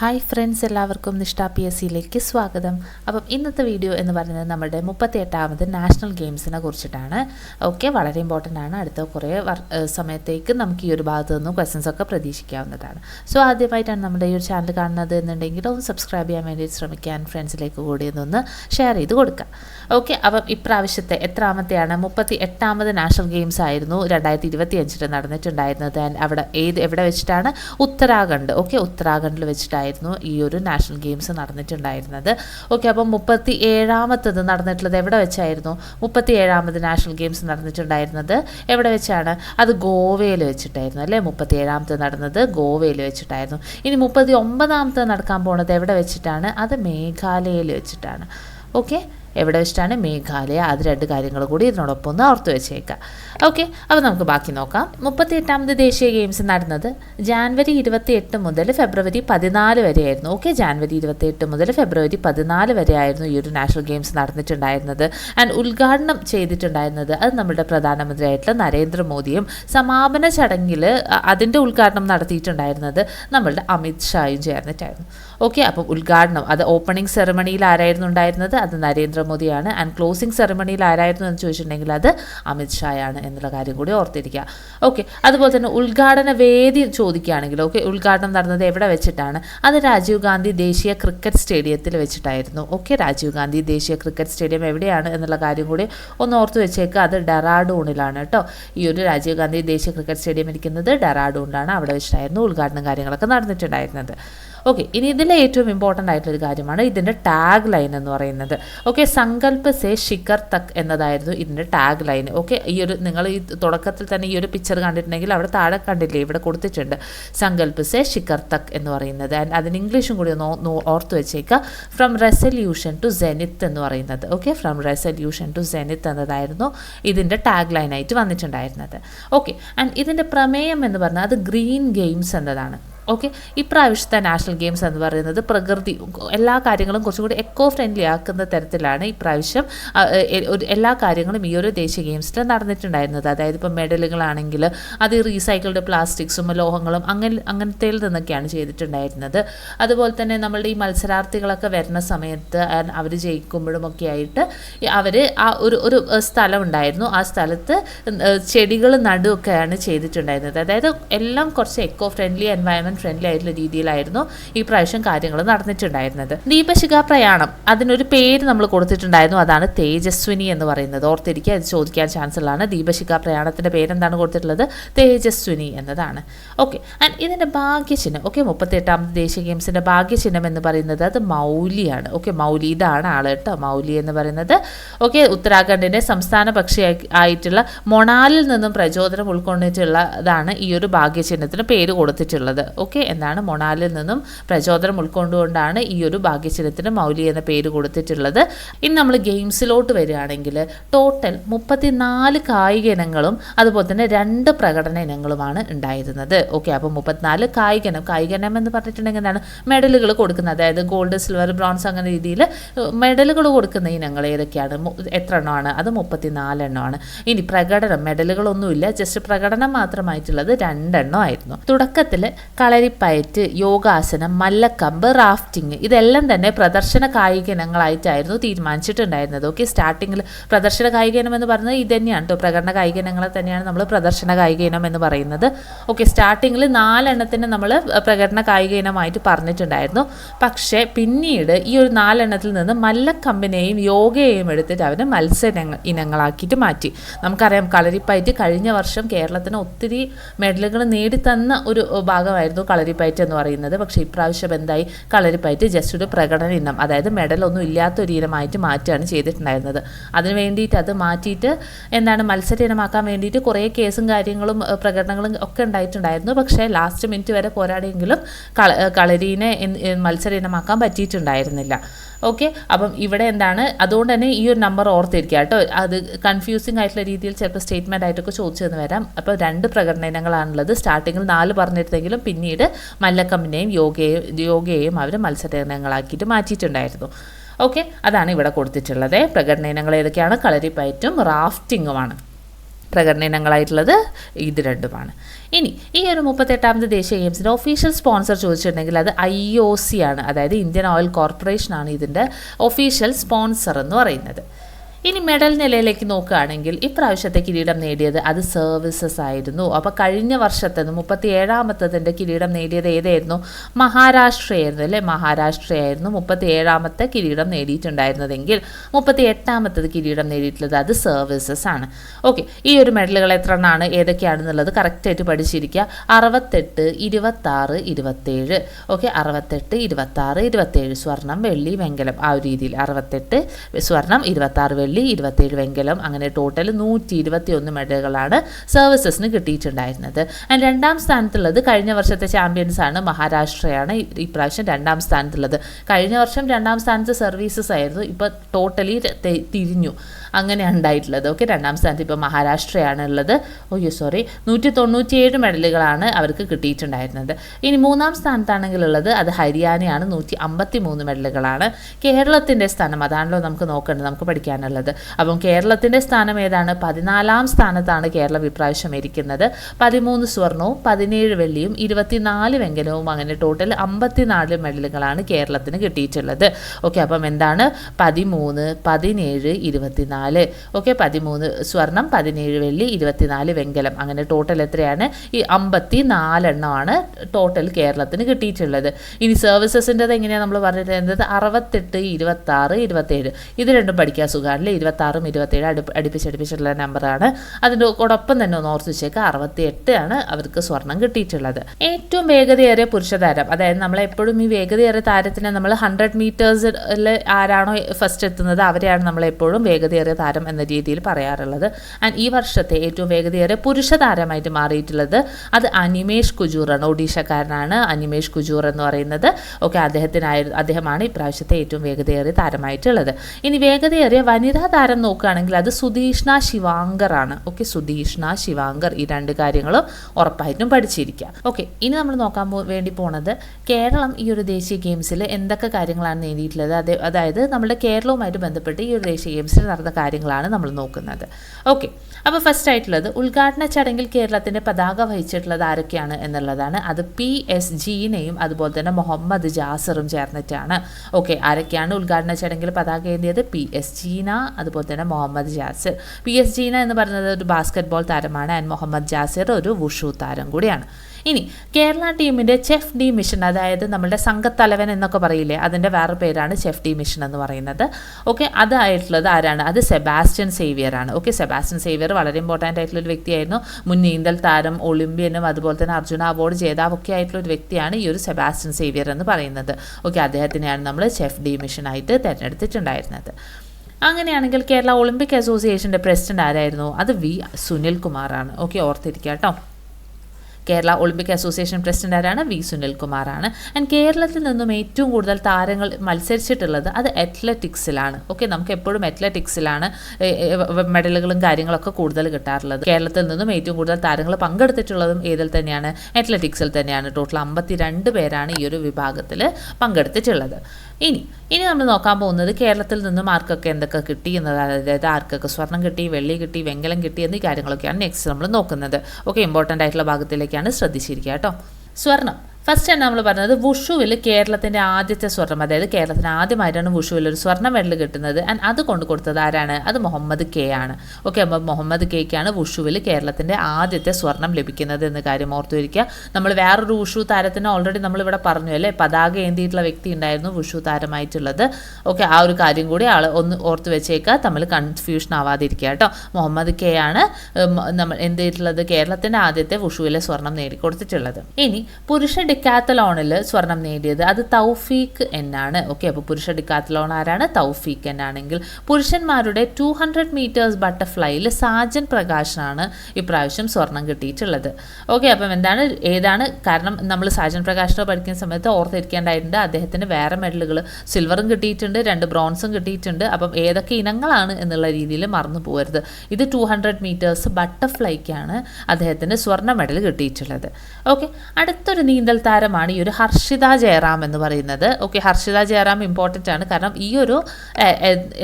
Hi friends എല്ലാവർക്കും നിഷ്ഠ P S സിയിലേക്ക് സ്വാഗതം. അപ്പം ഇന്നത്തെ വീഡിയോ എന്ന് പറയുന്നത് നമ്മുടെ മുപ്പത്തി എട്ടാമത് നാഷണൽ ഗെയിംസിനെ കുറിച്ചിട്ടാണ്. ഓക്കെ വളരെ ഇമ്പോർട്ടന്റ് ആണ്. അടുത്ത കുറേ സമയത്തേക്ക് നമുക്ക് ഈ ഒരു ഭാഗത്ത് നിന്നും ക്വസ്റ്റ്യൻസ് ഒക്കെ പ്രതീക്ഷിക്കാവുന്നതാണ്. സോ ആദ്യമായിട്ടാണ് നമ്മുടെ ഈ ഒരു ചാനൽ കാണുന്നത് എന്നുണ്ടെങ്കിൽ ഒന്ന് സബ്സ്ക്രൈബ് ചെയ്യാൻ വേണ്ടി ശ്രമിക്കാൻ ഫ്രണ്ട്സിലേക്ക് കൂടി ഒന്ന് ഷെയർ ചെയ്ത് കൊടുക്കാം ഓക്കെ അപ്പം ഇപ്രാവശ്യത്തെ എത്രാമത്തെയാണ് മുപ്പത്തി എട്ടാമത് നാഷണൽ ഗെയിംസ് ആയിരുന്നു രണ്ടായിരത്തി ഇരുപത്തി അഞ്ചിൽ നടന്നിട്ടുണ്ടായിരുന്നത് അവിടെ ഏത് എവിടെ വെച്ചിട്ടാണ്? ഉത്തരാഖണ്ഡ്. ഓക്കെ ഉത്തരാഖണ്ഡിൽ വെച്ചിട്ടായിരുന്നു. ഈ ഒരു നാഷണൽ ഗെയിംസ് നടന്നിട്ടുണ്ടായിരുന്നത്. ഓക്കെ അപ്പം മുപ്പത്തി ഏഴാമത്തത് നടന്നിട്ടുള്ളത് എവിടെ വെച്ചായിരുന്നു? മുപ്പത്തി ഏഴാമത് നാഷണൽ ഗെയിംസ് നടന്നിട്ടുണ്ടായിരുന്നത് എവിടെ വെച്ചാണ്? അത് ഗോവയിൽ വെച്ചിട്ടായിരുന്നു അല്ലേ? മുപ്പത്തി ഏഴാമത്തെ നടന്നത് ഗോവയിൽ വെച്ചിട്ടായിരുന്നു. ഇനി മുപ്പത്തി ഒമ്പതാമത്തെ നടക്കാൻ പോണത് എവിടെ വെച്ചിട്ടാണ്? അത് മേഘാലയയിൽ വെച്ചിട്ടാണ്. ഓക്കെ എവിടെ വെച്ചിട്ടാണ്? മേഘാലയ. അത് രണ്ട് കാര്യങ്ങൾ കൂടി ഇതിനോടൊപ്പം ഒന്ന് ഓർത്ത് വെച്ചേക്കാം. ഓക്കെ അപ്പോൾ നമുക്ക് ബാക്കി നോക്കാം. മുപ്പത്തി എട്ടാമത് ദേശീയ ഗെയിംസ് നടന്നത് ജാൻവരി ഇരുപത്തി എട്ട് മുതൽ ഫെബ്രുവരി പതിനാല് വരെയായിരുന്നു. ഓക്കെ ജാൻവരി ഇരുപത്തി എട്ട് മുതൽ ഫെബ്രുവരി പതിനാല് വരെ ആയിരുന്നു ഈ ഒരു നാഷണൽ ഗെയിംസ് നടന്നിട്ടുണ്ടായിരുന്നത്. ആൻഡ് ഉദ്ഘാടനം ചെയ്തിട്ടുണ്ടായിരുന്നത് അത് നമ്മുടെ പ്രധാനമന്ത്രിയായിട്ടുള്ള നരേന്ദ്രമോദിയും സമാപന ചടങ്ങിൽ അതിന്റെ ഉദ്ഘാടനം നടത്തിയിട്ടുണ്ടായിരുന്നത് നമ്മളുടെ അമിത് ഷായും ചേർന്നിട്ടായിരുന്നു. ഓക്കെ അപ്പം ഉദ്ഘാടനം. അത് ഓപ്പണിംഗ് സെറമണിയിൽ ആരായിരുന്നു ഉണ്ടായിരുന്നത്? അത് നരേന്ദ്രമോദിയാണ്. ആൻഡ് ക്ലോസിംഗ് സെറമണിയിൽ ആരായിരുന്നു എന്ന് ചോദിച്ചിട്ടുണ്ടെങ്കിൽ അത് അമിത് ഷായാണ് എന്നുള്ള കാര്യം കൂടി ഓർത്തിരിക്കുക. ഓക്കെ അതുപോലെ തന്നെ ഉദ്ഘാടന വേദി ചോദിക്കുകയാണെങ്കിൽ ഓക്കെ ഉദ്ഘാടനം നടന്നത് എവിടെ വെച്ചിട്ടാണ്? അത് രാജീവ് ഗാന്ധി ദേശീയ ക്രിക്കറ്റ് സ്റ്റേഡിയത്തിൽ വെച്ചിട്ടായിരുന്നു. ഓക്കെ രാജീവ് ഗാന്ധി ദേശീയ ക്രിക്കറ്റ് സ്റ്റേഡിയം എവിടെയാണ് എന്നുള്ള കാര്യം കൂടി ഒന്ന് ഓർത്ത് വെച്ചേക്കുക. അത് ഡെറാഡൂണിലാണ് കേട്ടോ. ഈ ഒരു രാജീവ് ഗാന്ധി ദേശീയ ക്രിക്കറ്റ് സ്റ്റേഡിയം ഇരിക്കുന്നത് ഡെറാഡൂണിലാണ്. അവിടെ വെച്ചിട്ടായിരുന്നു ഉദ്ഘാടനം കാര്യങ്ങളൊക്കെ നടന്നിട്ടുണ്ടായിരുന്നത്. ഓക്കെ ഇനി ഇതിലെ ഏറ്റവും ഇമ്പോർട്ടന്റ് ആയിട്ടുള്ളൊരു കാര്യമാണ് ഇതിന്റെ ടാഗ് ലൈൻ എന്ന് പറയുന്നത്. ഓക്കെ സങ്കല്പ് സേ ശിഖർ തക് എന്നതായിരുന്നു ഇതിന്റെ ടാഗ് ലൈൻ ഓക്കെ ഈ ഒരു നിങ്ങൾ ഈ തുടക്കത്തിൽ തന്നെ ഈ ഒരു പിക്ചർ കണ്ടിട്ടുണ്ടെങ്കിൽ അവിടെ താഴെ കണ്ടില്ലേ ഇവിടെ കൊടുത്തിട്ടുണ്ട്. സങ്കല്പ് സേ ശിഖർ തക് എന്ന് പറയുന്നത്. ആൻഡ് അതിന് ഇംഗ്ലീഷും കൂടി ഒന്ന് ഓർത്ത് വെച്ചേക്കുക ഫ്രം റെസല്യൂഷൻ ടു ജെനിത്ത് എന്ന് പറയുന്നത്. Okay from resolution to zenith എന്നതായിരുന്നു ഇതിന്റെ ടാഗ് ലൈനായിട്ട് വന്നിട്ടുണ്ടായിരുന്നത്. ഓക്കെ ആൻഡ് ഇതിന്റെ പ്രമേയം എന്ന് പറഞ്ഞാൽ അത് ഗ്രീൻ ഗെയിംസ് എന്നതാണ്. ഓക്കെ ഇപ്രാവശ്യത്തെ നാഷണൽ ഗെയിംസ് എന്ന് പറയുന്നത് പ്രകൃതി എല്ലാ കാര്യങ്ങളും കുറച്ചും കൂടി എക്കോ ഫ്രണ്ട്ലി ആക്കുന്ന തരത്തിലാണ് ഇപ്രാവശ്യം എല്ലാ കാര്യങ്ങളും ഈ ഒരു ദേശീയ ഗെയിംസിൽ നടന്നിട്ടുണ്ടായിരുന്നത്. അതായത് ഇപ്പോൾ മെഡലുകളാണെങ്കിൽ അത് റീസൈക്കിൾഡ് പ്ലാസ്റ്റിക്സും ലോഹങ്ങളും അങ്ങനെ അങ്ങനത്തെ നിന്നൊക്കെയാണ് ചെയ്തിട്ടുണ്ടായിരുന്നത്. അതുപോലെ തന്നെ നമ്മളുടെ ഈ മത്സരാർത്ഥികളൊക്കെ വരുന്ന സമയത്ത് അവർ ജയിക്കുമ്പോഴും ഒക്കെ ആയിട്ട് അവർ ആ ഒരു ഒരു സ്ഥലം ഉണ്ടായിരുന്നു ആ സ്ഥലത്ത് ചെടികൾ നടുകയൊക്കെയാണ് ചെയ്തിട്ടുണ്ടായിരുന്നത്. അതായത് എല്ലാം കുറച്ച് എക്കോ ഫ്രണ്ട്ലി എൻവയൺമെന്റ് ഫ്രണ്ട്ലി ആയിട്ടുള്ള രീതിയിലായിരുന്നു ഈ പ്രാവശ്യം കാര്യങ്ങൾ നടന്നിട്ടുണ്ടായിരുന്നത്. ദീപശിഖ പ്രയാണം അതിനൊരു പേര് നമ്മൾ കൊടുത്തിട്ടുണ്ടായിരുന്നു അതാണ് തേജസ്വിനി എന്ന് പറയുന്നത്. ഓർത്തിരിക്കുക ഇത് ചോദിക്കാൻ ചാൻസ് ഉള്ളതാണ്. ദീപശിഖ പ്രയാണത്തിന്റെ പേരെന്താണ് കൊടുത്തിട്ടുള്ളത്? തേജസ്വിനി എന്നതാണ്. ഓക്കെ ആൻഡ് ഇതിന്റെ ഭാഗ്യചിഹ്നം ഓക്കെ മുപ്പത്തെട്ടാമത് ദേശീയ ഗെയിംസിന്റെ ഭാഗ്യചിഹ്നം എന്ന് പറയുന്നത് അത് മൗലിയാണ്. ഓക്കെ മൗലി ഇതാണ് ആൾ കേട്ടോ. മൗലി എന്ന് പറയുന്നത് ഓക്കെ ഉത്തരാഖണ്ഡിന്റെ സംസ്ഥാന പക്ഷി ആയിട്ടുള്ള മൊണാലിൽ നിന്നും പ്രചോദനം ഉൾക്കൊണ്ടിട്ടുള്ളതാണ് ഈ ഒരു ഭാഗ്യചിഹ്നത്തിന് പേര് കൊടുത്തിട്ടുള്ളത്. ഓക്കെ എന്നാണ് മൊണാലിൽ നിന്നും പ്രചോദനം ഉൾക്കൊണ്ടുകൊണ്ടാണ് ഈ ഒരു ഭാഗ്യചിഹ്നത്തിന് മൗലി എന്ന പേര് കൊടുത്തിട്ടുള്ളത്. ഇനി നമ്മൾ ഗെയിംസിലോട്ട് വരികയാണെങ്കിൽ ടോട്ടൽ മുപ്പത്തിനാല് കായിക ഇനങ്ങളും അതുപോലെ തന്നെ രണ്ട് പ്രകടന ഇനങ്ങളുമാണ് ഉണ്ടായിരുന്നത്. ഓക്കെ അപ്പോൾ മുപ്പത്തിനാല് കായിക ഇനം കായിക ഇനം എന്ന് പറഞ്ഞിട്ടുണ്ടെങ്കിൽ എന്താണ്? മെഡലുകൾ കൊടുക്കുന്നത് അതായത് ഗോൾഡ് സിൽവർ ബ്രോൺസ് അങ്ങനെ രീതിയിൽ മെഡലുകൾ കൊടുക്കുന്ന ഇനങ്ങൾ ഏതൊക്കെയാണ്? എത്ര എണ്ണമാണ്? അത് മുപ്പത്തിനാല് എണ്ണമാണ്. ഇനി പ്രകടനം മെഡലുകളൊന്നുമില്ല ജസ്റ്റ് പ്രകടനം മാത്രമായിട്ടുള്ളത് രണ്ടെണ്ണം ആയിരുന്നു. തുടക്കത്തിൽ കളരിപ്പയറ്റ് യോഗാസനം മല്ലക്കമ്പ് റാഫ്റ്റിംഗ് ഇതെല്ലാം തന്നെ പ്രദർശന കായിക ഇനങ്ങളായിട്ടായിരുന്നു തീരുമാനിച്ചിട്ടുണ്ടായിരുന്നത്. ഓക്കെ സ്റ്റാർട്ടിങ്ങിൽ പ്രദർശന കായിക ഇനം എന്ന് പറയുന്നത് ഇത് തന്നെയാണ് കേട്ടോ പ്രകടന കായിക ഇനങ്ങളെ തന്നെയാണ് നമ്മൾ പ്രദർശന കായിക ഇനം എന്ന് പറയുന്നത്. ഓക്കെ സ്റ്റാർട്ടിങ്ങിൽ നാലെണ്ണത്തിന് നമ്മൾ പ്രകടന കായിക ഇനമായിട്ട് പറഞ്ഞിട്ടുണ്ടായിരുന്നു. പക്ഷേ പിന്നീട് ഈ ഒരു നാലെണ്ണത്തിൽ നിന്ന് മല്ലക്കമ്പിനെയും യോഗയെയും എടുത്തിട്ട് അവർ മത്സര ഇനങ്ങളാക്കിയിട്ട് മാറ്റി. നമുക്കറിയാം കളരിപ്പയറ്റ് കഴിഞ്ഞ വർഷം കേരളത്തിന് ഒത്തിരി മെഡലുകൾ നേടിത്തന്ന ഒരു ഭാഗമായിരുന്നു കളരിപ്പയറ്റ് എന്ന് പറയുന്നത്. പക്ഷേ ഇപ്രാവശ്യം എന്തായി? കളരിപ്പയറ്റ് ജസ്റ്റ് ഒരു പ്രകടന ഇനം അതായത് മെഡലൊന്നും ഇല്ലാത്ത ഒരു ഇനമായിട്ട് മാറ്റുകയാണ് ചെയ്തിട്ടുണ്ടായിരുന്നത്. അതിന് വേണ്ടിയിട്ട് അത് മാറ്റിയിട്ട് എന്താണ് മത്സര ഇനമാക്കാൻ വേണ്ടിയിട്ട് കുറേ കേസും കാര്യങ്ങളും പ്രകടനങ്ങളും ഒക്കെ ഉണ്ടായിട്ടുണ്ടായിരുന്നു. പക്ഷേ ലാസ്റ്റ് മിനിറ്റ് വരെ പോരാടിയെങ്കിലും കളരീനെ മത്സര ഇനമാക്കാൻ പറ്റിയിട്ടുണ്ടായിരുന്നില്ല. ഓക്കെ അപ്പം ഇവിടെ എന്താണ്? അതുകൊണ്ട് തന്നെ ഈ ഒരു നമ്പർ ഓർത്തിരിക്കുക കേട്ടോ. അത് കൺഫ്യൂസിങ് ആയിട്ടുള്ള രീതിയിൽ ചിലപ്പോൾ സ്റ്റേറ്റ്മെന്റ് ആയിട്ടൊക്കെ ചോദിച്ചു തന്നു വരാം. അപ്പോൾ രണ്ട് പ്രകടന ഇനങ്ങളാണുള്ളത് സ്റ്റാർട്ടിങ്ങിൽ നാല് പറഞ്ഞിരുന്നെങ്കിലും പിന്നീട് മല്ലക്കമ്പിനെയും യോഗയെയും യോഗയെയും അവർ മത്സര ഇനങ്ങളാക്കിയിട്ട് മാറ്റിയിട്ടുണ്ടായിരുന്നു. ഓക്കെ അതാണ് ഇവിടെ കൊടുത്തിട്ടുള്ളത്. പ്രകടന ഇനങ്ങൾ ഏതൊക്കെയാണ്? കളരിപ്പയറ്റും റാഫ്റ്റിങ്ങുമാണ് പ്രകടന ഇനങ്ങളായിട്ടുള്ളത് ഇത് രണ്ടുമാണ്. ഇനി ഈ ഒരു മുപ്പത്തെട്ടാമത് ദേശീയ ഗെയിംസിന്റെ ഒഫീഷ്യൽ സ്പോൺസർ ചോദിച്ചിട്ടുണ്ടെങ്കിൽ അത് ഐ ഒ സി ആണ്. അതായത് ഇന്ത്യൻ ഓയിൽ കോർപ്പറേഷനാണ് ഇതിന്റെ ഒഫീഷ്യൽ സ്പോൺസർ എന്ന് പറയുന്നത്. ഇനി മെഡൽ നിലയിലേക്ക് നോക്കുകയാണെങ്കിൽ ഇപ്രാവശ്യത്തെ കിരീടം നേടിയത് അത് സർവീസസ് ആയിരുന്നു. അപ്പോൾ കഴിഞ്ഞ വർഷത്തേത് മുപ്പത്തി ഏഴാമത്തതിന്റെ കിരീടം നേടിയത് ഏതായിരുന്നു? മഹാരാഷ്ട്രയായിരുന്നു അല്ലേ? മഹാരാഷ്ട്രയായിരുന്നു മുപ്പത്തി ഏഴാമത്തെ കിരീടം നേടിയിട്ടുണ്ടായിരുന്നതെങ്കിൽ മുപ്പത്തി എട്ടാമത്തത് കിരീടം നേടിയിട്ടുള്ളത് അത് സർവീസസ് ആണ്. ഓക്കെ ഈ ഒരു മെഡലുകൾ എത്ര എണ്ണമാണ് ഏതൊക്കെയാണെന്നുള്ളത് കറക്റ്റായിട്ട് പഠിച്ചിരിക്കുക. അറുപത്തെട്ട് ഇരുപത്താറ് ഇരുപത്തേഴ്. ഓക്കെ അറുപത്തെട്ട് ഇരുപത്താറ് ഇരുപത്തേഴ് സ്വർണം വെള്ളി വെങ്കലം ആ ഒരു രീതിയിൽ. അറുപത്തെട്ട് സ്വർണം ഇരുപത്താറ് വെള്ളി ഇരുപത്തേഴ് വെങ്കലം അങ്ങനെ ടോട്ടൽ നൂറ്റി ഇരുപത്തി ഒന്ന് മെഡലുകളാണ് സർവീസസിന് കിട്ടിയിട്ടുണ്ടായിരുന്നത്. ആൻഡ് രണ്ടാം സ്ഥാനത്തുള്ളത് കഴിഞ്ഞ വർഷത്തെ ചാമ്പ്യൻസ് ആണ് മഹാരാഷ്ട്രയാണ്. ഇപ്രാവശ്യം രണ്ടാം സ്ഥാനത്തുള്ളത്. കഴിഞ്ഞ വർഷം രണ്ടാം സ്ഥാനത്ത് സർവീസസ് ആയിരുന്നു. ഇപ്പോൾ ടോട്ടലി തിരിഞ്ഞു. അങ്ങനെയാണ് ഉണ്ടായിട്ടുള്ളത്. ഓക്കെ രണ്ടാം സ്ഥാനത്ത് ഇപ്പോൾ മഹാരാഷ്ട്രയാണ് ഉള്ളത് ഓയ്യോ സോറി നൂറ്റി തൊണ്ണൂറ്റിയേഴ് മെഡലുകളാണ് അവർക്ക് കിട്ടിയിട്ടുണ്ടായിരുന്നത്. ഇനി മൂന്നാം സ്ഥാനത്താണെങ്കിൽ ഉള്ളത് അത് ഹരിയാനയാണ്. നൂറ്റി അമ്പത്തി മൂന്ന് മെഡലുകളാണ് കേരളത്തിന്റെ സ്ഥാനം. അതാണല്ലോ നമുക്ക് നോക്കേണ്ടത് നമുക്ക് പഠിക്കാനുള്ളത്. അപ്പം കേരളത്തിന്റെ സ്ഥാനം ഏതാണ്? പതിനാലാം സ്ഥാനത്താണ് കേരളം ഇപ്രാവശ്യം ഇരിക്കുന്നത്. പതിമൂന്ന് സ്വർണവും പതിനേഴ് വെള്ളിയും ഇരുപത്തിനാല് വെങ്കലവും അങ്ങനെ ടോട്ടൽ അമ്പത്തിനാല് മെഡലുകളാണ് കേരളത്തിന് കിട്ടിയിട്ടുള്ളത്. ഓക്കെ അപ്പം എന്താണ്? പതിമൂന്ന് പതിനേഴ് ഇരുപത്തിനാല് ഓക്കെ പതിമൂന്ന്. സ്വർണം പതിനേഴ് വെള്ളി ഇരുപത്തിനാല് വെങ്കലം. അങ്ങനെ ടോട്ടൽ എത്രയാണ്? ഈ അമ്പത്തി നാലെണ്ണമാണ് ടോട്ടൽ കേരളത്തിന് കിട്ടിയിട്ടുള്ളത്. ഇനി സർവീസസിന്റെത് എങ്ങനെയാണ് നമ്മൾ പറഞ്ഞിരുന്നത്? അറുപത്തെട്ട് ഇരുപത്തി ആറ് ഇരുപത്തേഴ്. ഇത് രണ്ടും പഠിക്കാൻ സുഖമാണല്ലേ ഇരുപത്തി ആറും ഇരുപത്തേഴ് അടുപ്പ് അടുപ്പിച്ചടുപ്പിച്ചിട്ടുള്ള നമ്പറാണ്. അതിന്റെ കൂടൊപ്പം തന്നെ ഒന്ന് ഓർത്ത് അറുപത്തി എട്ട് ആണ് അവർക്ക് സ്വർണം കിട്ടിയിട്ടുള്ളത്. ഏറ്റവും വേഗതയേറിയ പുരുഷ താരം അതായത് നമ്മളെപ്പോഴും ഈ വേഗതയേറിയ താരത്തിനെ നമ്മൾ ഹൺഡ്രഡ് മീറ്റേഴ്സിൽ ആരാണോ ഫസ്റ്റ് എത്തുന്നത് അവരെയാണ് നമ്മൾ എപ്പോഴും വേഗതയേറിയ താരം എന്ന രീതിയിൽ പറയാറുള്ളത്. ആൻഡ് ഈ വർഷത്തെ ഏറ്റവും വേഗതയേറിയ പുരുഷ താരമായിട്ട് മാറിയിട്ടുള്ളത് അത് അനിമേഷ് കുജൂറാണ് ഒഡീഷക്കാരനാണ് അനിമേഷ് കുജൂർ എന്ന് പറയുന്നത്. ഓക്കെ അദ്ദേഹത്തിനായി അദ്ദേഹമാണ് ഇപ്രാവശ്യത്തെ ഏറ്റവും വേഗതയേറിയ താരമായിട്ടുള്ളത്. ഇനി വേഗതയേറിയ വനിതാ താരം നോക്കുകയാണെങ്കിൽ അത് സുധീഷ്ണ ശിവാങ്കർ ആണ്. ഓക്കെ സുധീഷ്ണ ശിവാങ്കർ ഈ രണ്ട് കാര്യങ്ങളും ഉറപ്പായിട്ടും പഠിച്ചിരിക്കുക. ഓക്കെ ഇനി നമ്മൾ നോക്കാൻ വേണ്ടി പോണത് കേരളം ഈ ഒരു ദേശീയ ഗെയിംസിൽ എന്തൊക്കെ കാര്യങ്ങളാണ് നേടിയിട്ടുള്ളത്? അത് അതായത് നമ്മുടെ കേരളവുമായിട്ട് ബന്ധപ്പെട്ട് ഈ ഒരു ദേശീയ ഗെയിംസിൽ നടന്ന കാര്യങ്ങളാണ് നമ്മൾ നോക്കുന്നത്. ഓക്കെ അപ്പോൾ ഫസ്റ്റ് ആയിട്ടുള്ളത് ഉദ്ഘാടന ചടങ്ങിൽ കേരളത്തിന്റെ പതാക വഹിച്ചിട്ടുള്ളത് ആരൊക്കെയാണ് എന്നുള്ളതാണ്. അത് പി എസ് ജീനയും അതുപോലെ തന്നെ മുഹമ്മദ് ജാസറും ചേർന്നിട്ടാണ്. ഓക്കെ ആരൊക്കെയാണ് ഉദ്ഘാടന ചടങ്ങിൽ പതാക ഏന്തിയത്? പി എസ് ജീന അതുപോലെ തന്നെ മുഹമ്മദ് ജാസിർ. പി എസ് ജീന എന്ന് പറയുന്നത് ഒരു ബാസ്കറ്റ്ബോൾ താരമാണ്. ആൻഡ് മുഹമ്മദ് ജാസിർ ഒരു വുഷു താരം കൂടിയാണ്. ഇനി കേരള ടീമിന്റെ ചെഫ് ഡി മിഷൻ അതായത് നമ്മുടെ സംഘത്തലവൻ എന്നൊക്കെ പറയില്ലേ അതിന്റെ വേറെ പേരാണ് ചെഫ് ഡി മിഷൻ എന്ന് പറയുന്നത്. ഓക്കെ അതായിട്ടുള്ളത് ആരാണ്? അത് സെബാസ്റ്റ്യൻ സേവിയർ ആണ്. ഓക്കെ സെബാസ്റ്റ്യൻ സേവിയർ വളരെ ഇമ്പോർട്ടന്റ് ആയിട്ടുള്ള ഒരു വ്യക്തിയായിരുന്നു. മുൻ നീന്തൽ താരം ഒളിമ്പ്യനും അതുപോലെ തന്നെ അർജുന അവാർഡ് ജേതാവൊക്കെ ആയിട്ടുള്ള ഒരു വ്യക്തിയാണ് ഈ ഒരു സെബാസ്റ്റ്യൻ സേവിയർ എന്ന് പറയുന്നത്. ഓക്കെ അദ്ദേഹത്തിനെയാണ് നമ്മൾ ചെഫ് ഡി മിഷൻ ആയിട്ട് തിരഞ്ഞെടുത്തിട്ടുണ്ടായിരുന്നത്. അങ്ങനെയാണെങ്കിൽ കേരള ഒളിമ്പിക് അസോസിയേഷന്റെ പ്രസിഡന്റ് ആരായിരുന്നു? അത് വി സുനിൽ കുമാറാണ് ഓക്കെ ഓർത്തിരിക്കുക കേട്ടോ. കേരള ഒളിമ്പിക് അസോസിയേഷൻ പ്രസിഡന്റ് ആരാണ്? വി. സുനിൽകുമാറാണ്. ആൻഡ് കേരളത്തിൽ നിന്നും ഏറ്റവും കൂടുതൽ താരങ്ങൾ മത്സരിച്ചിട്ടുള്ളത് അത് അത്ലറ്റിക്സിലാണ് ഓക്കെ നമുക്ക് എപ്പോഴും അത്ലറ്റിക്സിലാണ് മെഡലുകളും കാര്യങ്ങളൊക്കെ കൂടുതൽ കിട്ടാറുള്ളത്. കേരളത്തിൽ നിന്നും ഏറ്റവും കൂടുതൽ താരങ്ങൾ പങ്കെടുത്തിട്ടുള്ളതും ഏതിൽ തന്നെയാണ്? അത്ലറ്റിക്സിൽ തന്നെയാണ്. ടോട്ടൽ അമ്പത്തി പേരാണ് ഈ ഒരു വിഭാഗത്തിൽ പങ്കെടുത്തിട്ടുള്ളത്. ഇനി ഇനി നമ്മൾ നോക്കാൻ പോകുന്നത് കേരളത്തിൽ നിന്നും ആർക്കൊക്കെ എന്തൊക്കെ കിട്ടി എന്നത് അതായത് ആർക്കൊക്കെ സ്വർണം കിട്ടി വെള്ളി കിട്ടി വെങ്കലം കിട്ടി എന്നീ കാര്യങ്ങളൊക്കെയാണ് നെക്സ്റ്റ് നമ്മൾ നോക്കുന്നത്. ഓക്കെ ഇമ്പോർട്ടന്റ് ആയിട്ടുള്ള ഭാഗത്തിലേക്കാണ് ശ്രദ്ധിച്ചിരിക്കുക കേട്ടോ. സ്വർണം. ഫസ്റ്റ് തന്നെ നമ്മൾ പറഞ്ഞത് വുഷുവിൽ കേരളത്തിന്റെ ആദ്യത്തെ സ്വർണം. അതായത് കേരളത്തിന് ആദ്യമായിട്ടാണ് വുഷുവിൽ ഒരു സ്വർണ മെഡൽ കിട്ടുന്നത്. ആൻഡ് അത് കൊണ്ട് കൊടുത്തത് ആരാണ്? അത് മുഹമ്മദ് കെ ആണ്. ഓക്കെ അപ്പോൾ മുഹമ്മദ് കെക്കാണ് വുഷുവിൽ കേരളത്തിന്റെ ആദ്യത്തെ സ്വർണം ലഭിക്കുന്നത് എന്ന കാര്യം ഓർത്തു വയ്ക്കുക. നമ്മൾ വേറൊരു വുഷു താരത്തിന് ഓൾറെഡി നമ്മളിവിടെ പറഞ്ഞു അല്ലേ? പതാക ഏന്തിയിട്ടുള്ള വ്യക്തി ഉണ്ടായിരുന്നു വുഷു താരമായിട്ടുള്ളത്. ഓക്കെ ആ ഒരു കാര്യം കൂടി ആൾ ഒന്ന് ഓർത്ത് വെച്ചേക്കുക. തമ്മിൽ കൺഫ്യൂഷൻ ആവാതിരിക്കുക കേട്ടോ. മുഹമ്മദ് കെ ആണ് നമ്മൾ എന്ത് ചെയ്തിട്ടുള്ളത് കേരളത്തിന്റെ ആദ്യത്തെ വുഷുവിലെ സ്വർണം നേടിക്കൊടുത്തിട്ടുള്ളത്. ഇനി പുരുഷ ഡിക്കാത്തലോണിൽ സ്വർണം നേടിയത്. അത് തൗഫീഖ് എന്നാണ്. ഓക്കെ അപ്പോൾ പുരുഷ ഡിക്കാത്തലോൺ ആരാണ്? തൗഫീഖ് എന്നാണെങ്കിൽ പുരുഷന്മാരുടെ ടു ഹൺഡ്രഡ് മീറ്റേഴ്സ് ബട്ടർഫ്ലൈയിൽ സാജൻ പ്രകാശനാണ് ഇപ്രാവശ്യം സ്വർണം കിട്ടിയിട്ടുള്ളത്. ഓക്കെ അപ്പം എന്താണ്? ഏതാണ്? കാരണം നമ്മൾ സാജൻ പ്രകാശിനെ പഠിക്കുന്ന സമയത്ത് ഓർത്തിരിക്കേണ്ടായിട്ടുണ്ട് അദ്ദേഹത്തിന് വേറെ മെഡലുകൾ സിൽവറും കിട്ടിയിട്ടുണ്ട് രണ്ട് ബ്രോൺസും കിട്ടിയിട്ടുണ്ട്. അപ്പം ഏതൊക്കെ ഇനങ്ങളാണ് എന്നുള്ള രീതിയിൽ മറന്നു പോകരുത്. ഇത് ടു ഹൺഡ്രഡ് മീറ്റേഴ്സ് ബട്ടർഫ്ലൈക്കാണ് അദ്ദേഹത്തിന് സ്വർണ മെഡൽ കിട്ടിയിട്ടുള്ളത്. ഓക്കെ അടുത്തൊരു നീന്തൽ താരമാണ് ഈ ഒരു ഹർഷിത ജയറാം എന്ന് പറയുന്നത്. ഓക്കെ ഹർഷിത ജയറാം ഇമ്പോർട്ടന്റ് ആണ്. കാരണം ഈ ഒരു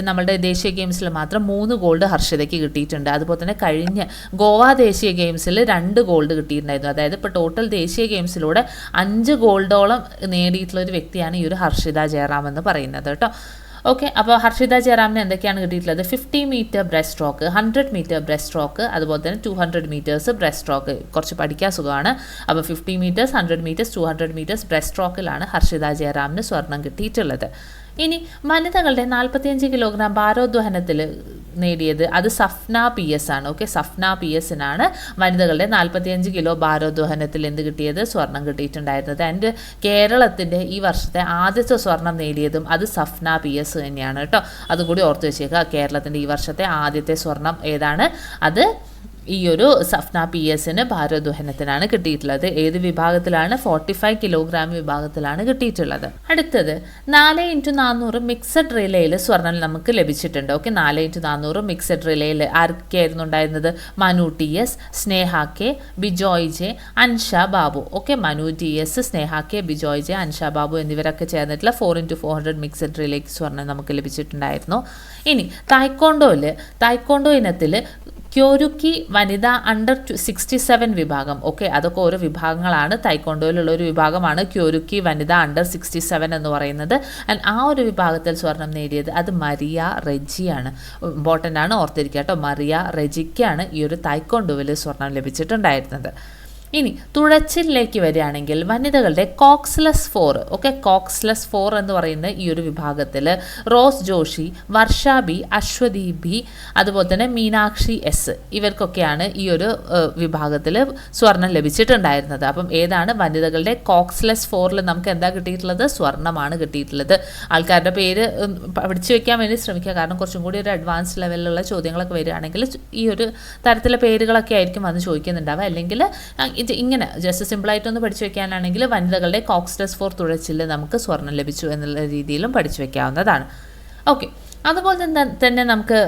നമ്മുടെ ദേശീയ ഗെയിംസിൽ മാത്രം മൂന്ന് ഗോൾഡ് ഹർഷിതയ്ക്ക് കിട്ടിയിട്ടുണ്ട്. അതുപോലെ തന്നെ കഴിഞ്ഞ ഗോവ ദേശീയ ഗെയിംസിൽ രണ്ട് ഗോൾഡ് കിട്ടിയിട്ടുണ്ടായിരുന്നു. അതായത് ഇപ്പോൾ ടോട്ടൽ ദേശീയ ഗെയിംസിലൂടെ അഞ്ച് ഗോൾഡോളം നേടിയിട്ടുള്ള ഒരു വ്യക്തിയാണ് ഈ ഒരു ഹർഷിത ജയറാം എന്ന് പറയുന്നത് കേട്ടോ. ഓക്കെ അപ്പോൾ ഹർഷിത ജയറാമിന് എന്തൊക്കെയാണ് കിട്ടിയിട്ടുള്ളത്? Fifty metre breast stroke hundred metre breast stroke അതുപോലെ തന്നെ two hundred metres breast stroke കുറച്ച് പഠിക്കാൻ സുഖമാണ്. അപ്പോൾ fifty metres hundred metres two hundred metres breast സ്ട്രോക്കിലാണ് Harshita ജയറാമിന് സ്വർണം കിട്ടിയിട്ടുള്ളത്. ഇനി വനിതകളുടെ നാൽപ്പത്തിയഞ്ച് കിലോഗ്രാം ഭാരോദ്വഹനത്തിൽ നേടിയത് അത് സഫ്ന പി എസ് ആണ്. ഓക്കെ സഫ്ന പി എസിനാണ് വനിതകളുടെ നാൽപ്പത്തിയഞ്ച് കിലോ ഭാരോദ്വഹനത്തിൽ എന്ത് കിട്ടിയത്? സ്വർണം കിട്ടിയിട്ടുണ്ടായിരുന്നത്. ആൻഡ് കേരളത്തിന്റെ ഈ വർഷത്തെ ആദ്യത്തെ സ്വർണം നേടിയതും അത് സഫ്ന പി എസ് തന്നെയാണ് കേട്ടോ. അതുകൂടി ഓർത്ത് വെച്ചേക്കുക കേരളത്തിന്റെ ഈ വർഷത്തെ ആദ്യത്തെ സ്വർണം ഏതാണ്? അത് ഈ ഒരു സഫ്ന പി എസിന് ഭാരോദ്വഹനത്തിനാണ് കിട്ടിയിട്ടുള്ളത്. ഏത് വിഭാഗത്തിലാണ്? ഫോർട്ടി ഫൈവ് കിലോഗ്രാം വിഭാഗത്തിലാണ് കിട്ടിയിട്ടുള്ളത്. അടുത്തത് നാല് ഇന്റു നാനൂറ് മിക്സഡ് റിലേയിൽ സ്വർണം നമുക്ക് ലഭിച്ചിട്ടുണ്ട്. ഓക്കെ നാല് ഇന്റു നാനൂറ് മിക്സഡ് റിലേയിൽ ആർക്കായിരുന്നു ഉണ്ടായിരുന്നത്? Manu T S Sneha K Bijoy J Ansha Babu. Okay Manu T S Sneha K Bijoy J Ansha Babu എന്നിവരൊക്കെ ചേർന്നിട്ടുള്ള four into four hundred mixed റിലേക്ക് സ്വർണം നമുക്ക് ലഭിച്ചിട്ടുണ്ടായിരുന്നു. ഇനി തായ്ക്കോണ്ടോയിൽ തായ്ക്കോണ്ടോ ഇനത്തിൽ ക്യോരുക്കി വനിത അണ്ടർ സിക്സ്റ്റി സെവൻ വിഭാഗം. ഓക്കെ അതൊക്കെ ഓരോ വിഭാഗങ്ങളാണ്. തൈക്കോണ്ടോയിലുള്ള ഒരു വിഭാഗമാണ് ക്യോരുക്കി വനിത അണ്ടർ സിക്സ്റ്റി സെവൻ എന്ന് പറയുന്നത്. ആൻഡ് ആ ഒരു വിഭാഗത്തിൽ സ്വർണം നേടിയത് അത് മരിയ റെജിയാണ്. ഇമ്പോർട്ടന്റ് ആണ് ഓർത്തിരിക്കുക കേട്ടോ. മറിയ റെജിക്കാണ് ഈ ഒരു തൈക്കോണ്ടോയിൽ സ്വർണം ലഭിച്ചിട്ടുണ്ടായിരുന്നത്. ഇനി തുഴച്ചിലേക്ക് വരികയാണെങ്കിൽ വനിതകളുടെ coxless four okay coxless four എന്ന് പറയുന്ന ഈ ഒരു വിഭാഗത്തിൽ റോസ് ജോഷി വർഷ ബി അശ്വതി ബി അതുപോലെ തന്നെ മീനാക്ഷി എസ് ഇവർക്കൊക്കെയാണ് ഈ ഒരു വിഭാഗത്തിൽ സ്വർണം ലഭിച്ചിട്ടുണ്ടായിരുന്നത്. അപ്പം ഏതാണ് വനിതകളുടെ കോക്സ്ലെസ് ഫോറിൽ നമുക്ക് എന്താ കിട്ടിയിട്ടുള്ളത്? സ്വർണമാണ് കിട്ടിയിട്ടുള്ളത്. ആൾക്കാരുടെ പേര് പഠിച്ചു വെക്കാൻ വേണ്ടി ശ്രമിക്കുക. കാരണം കുറച്ചും കൂടി ഒരു അഡ്വാൻസ് ലെവലിലുള്ള ചോദ്യങ്ങളൊക്കെ വരികയാണെങ്കിൽ ഈ ഒരു തരത്തിലെ പേരുകളൊക്കെ ആയിരിക്കും വന്ന് ചോദിക്കുന്നുണ്ടാവുക. അല്ലെങ്കിൽ ഇത് ഇങ്ങനെ ജസ്റ്റ് സിമ്പിളായിട്ടൊന്ന് പഠിച്ചു വെക്കാനാണെങ്കിൽ വനിതകളുടെ കോക്സ്റ്റസ് ഫോർ തുഴച്ചിൽ നമുക്ക് സ്വർണം ലഭിച്ചു എന്നുള്ള രീതിയിലും പഠിച്ചു വെക്കാവുന്നതാണ്. ഓക്കെ അതുപോലെ തന്നെ തന്നെ നമുക്ക്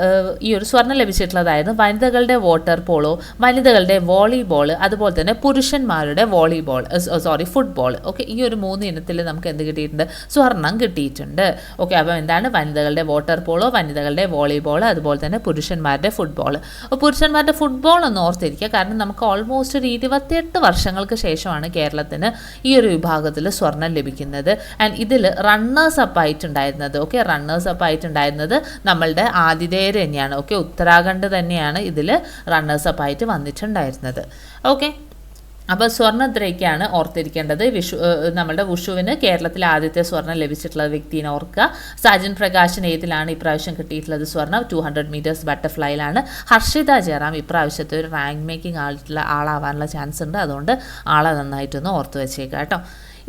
ഈ ഒരു സ്വർണം ലഭിച്ചിട്ടുള്ളതായിരുന്നു വനിതകളുടെ വാട്ടർ പോളോ വനിതകളുടെ വോളിബോൾ അതുപോലെ തന്നെ പുരുഷന്മാരുടെ വോളിബോൾ സോറി ഫുട്ബോൾ ഓക്കെ ഈ ഒരു മൂന്ന് ഇനത്തിൽ നമുക്ക് എന്ത് കിട്ടിയിട്ടുണ്ട്? സ്വർണം കിട്ടിയിട്ടുണ്ട്. ഓക്കെ അപ്പോൾ എന്താണ്? വനിതകളുടെ വാട്ടർ പോളോ വനിതകളുടെ വോളിബോൾ അതുപോലെ തന്നെ പുരുഷന്മാരുടെ ഫുട്ബോൾ പുരുഷന്മാരുടെ ഫുട്ബോൾ ഒന്ന് ഓർത്തിരിക്കുക. കാരണം നമുക്ക് ഓൾമോസ്റ്റ് ഒരു ഇരുപത്തിയെട്ട് വർഷങ്ങൾക്ക് ശേഷമാണ് കേരളത്തിന് ഈ ഒരു വിഭാഗത്തിൽ സ്വർണം ലഭിക്കുന്നത്. ആൻഡ് ഇതിൽ റണ്ണേഴ്സ് അപ്പ് ആയിട്ടുണ്ടായിരുന്നത്. ഓക്കെ റണ്ണേഴ്സ് അപ്പ് ആയിട്ടുണ്ടായിരുന്നത് നമ്മളുടെ ആതിഥേയർ തന്നെയാണ്. ഓക്കെ ഉത്തരാഖണ്ഡ് തന്നെയാണ് ഇതിൽ റണ്ണേഴ്സ് അപ്പ് ആയിട്ട് വന്നിട്ടുണ്ടായിരുന്നത്. ഓക്കെ അപ്പോൾ സ്വർണദ്രയ്ക്കാണ് ഓർത്തിരിക്കേണ്ടത്. വിഷു നമ്മുടെ വിഷുവിന് കേരളത്തിൽ ആദ്യത്തെ സ്വർണം ലഭിച്ചിട്ടുള്ള വ്യക്തിനെ ഓർക്കുക. സജൻ പ്രകാശൻ ഏതിലാണ് ഇപ്രാവശ്യം കിട്ടിയിട്ടുള്ളത് സ്വർണം ടു ഹൺഡ്രഡ് മീറ്റേഴ്സ് ബട്ടർഫ്ലൈയിലാണ് ഹർഷിത ജയറാം ഇപ്രാവശ്യത്തെ ഒരു റാങ്ക് മേക്കിംഗ് ആയിട്ടുള്ള ആളാവാനുള്ള ചാൻസ് ഉണ്ട്. അതുകൊണ്ട് ആളെ നന്നായിട്ടൊന്ന് ഓർത്ത് വെച്ചേക്കാം കേട്ടോ.